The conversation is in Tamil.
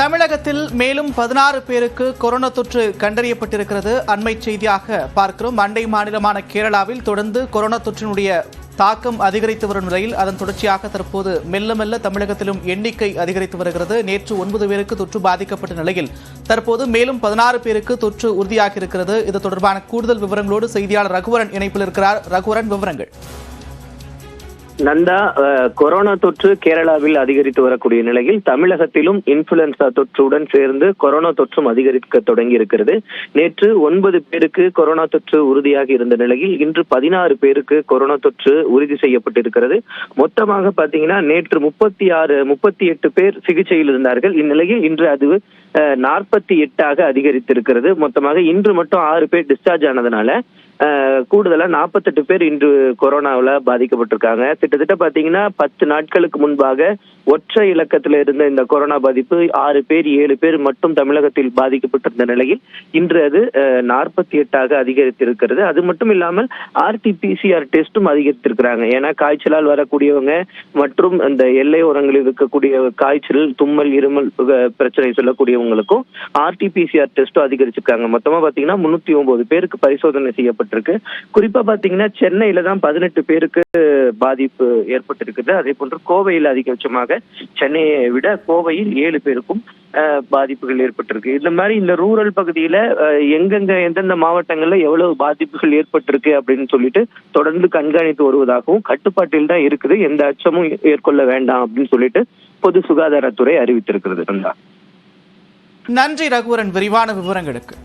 தமிழகத்தில் மேலும் பதினாறு பேருக்கு கொரோனா தொற்று கண்டறியப்பட்டிருக்கிறது. அண்மை செய்தியாக பார்க்கிறோம். அண்டை மாநிலமான கேரளாவில் தொடர்ந்து கொரோனா தொற்றினுடைய தாக்கம் அதிகரித்து வரும் நிலையில் அதன் தொடர்ச்சியாக தற்போது மெல்ல மெல்ல தமிழகத்திலும் எண்ணிக்கை அதிகரித்து வருகிறது. நேற்று ஒன்பது பேருக்கு தொற்று பாதிக்கப்பட்ட நிலையில் தற்போது மேலும் பதினாறு பேருக்கு தொற்று உறுதியாகி இருக்கிறது இது தொடர்பான கூடுதல் விவரங்களோடு செய்தியாளர் ரகுவரன் இணைப்பில் இருக்கிறார். ரகுவரன் விவரங்கள். நந்தா கொரோனா தொற்று கேரளாவில் அதிகரித்து வரக்கூடிய நிலையில் தமிழகத்திலும் இன்ஃபுளுன்சா தொற்றுடன் சேர்ந்து கொரோனா தொற்றும் அதிகரிக்க தொடங்கி இருக்கிறது நேற்று ஒன்பது பேருக்கு கொரோனா தொற்று உறுதியாக இருந்த நிலையில் இன்று பதினாறு பேருக்கு கொரோனா தொற்று உறுதி செய்யப்பட்டிருக்கிறது. மொத்தமாக பாத்தீங்கன்னா நேற்று முப்பத்தி ஆறு முப்பத்தி எட்டு பேர் சிகிச்சையில் இருந்தார்கள். இந்நிலையில் இன்று அது நாற்பத்தி எட்டாக அதிகரித்திருக்கிறது. மொத்தமாக இன்று மட்டும் ஆறு பேர் டிஸ்சார்ஜ் ஆனதுனால கூடுதலாக கூடுதலா நாற்பத்தெட்டு பேர் இன்று கொரோனாவில் பாதிக்கப்பட்டிருக்காங்க. கிட்டத்தட்ட பாத்தீங்கன்னா பத்து நாட்களுக்கு முன்பாக ஒற்றை இலக்கத்தில் இருந்த இந்த கொரோனா பாதிப்பு ஆறு பேர் ஏழு பேர் மட்டும் தமிழகத்தில் பாதிக்கப்பட்டிருந்த நிலையில் இன்று அது நாற்பத்தி எட்டாக அதிகரித்திருக்கிறது. அது மட்டும் இல்லாமல் ஆர்டிபிசிஆர் டெஸ்டும் அதிகரித்திருக்கிறாங்க. ஏன்னா காய்ச்சலால் வரக்கூடியவங்க மற்றும் இந்த எல்லையோரங்களில் இருக்கக்கூடிய காய்ச்சல் தும்மல் இருமல் பிரச்சனை சொல்லக்கூடியவங்களுக்கும் ஆர்டிபிசிஆர் டெஸ்டும் அதிகரிச்சிருக்காங்க. மொத்தமா பாத்தீங்கன்னா முன்னூத்தி ஒன்பது பேருக்கு பரிசோதனை செய்யப்பட்டிருக்கு. குறிப்பா பாத்தீங்கன்னா சென்னையில தான் பதினெட்டு பேருக்கு பாதிப்பு ஏற்பட்டிருக்குது. அதே போன்று கோவையில் அதிகபட்சமாக சென்னையை விட கோவையில் ஏழு பேருக்கும் பாதிப்புகள் ஏற்பட்டிருக்கு. இந்த மாதிரி இந்த ரூரல் பகுதியில எங்கெங்க எந்தெந்த மாவட்டங்கள்ல எவ்வளவு பாதிப்புகள் ஏற்பட்டிருக்கு அப்படின்னு சொல்லிட்டு தொடர்ந்து கண்காணித்து வருவதாகவும் கட்டுப்பாட்டில் தான் இருக்குது. எந்த அச்சமும் ஏற்கொள்ள வேண்டாம் அப்படின்னு சொல்லிட்டு பொது சுகாதாரத்துறை அறிவித்திருக்கிறது. நன்றி ரகுவரன். விரிவான விவரங்களுக்கு.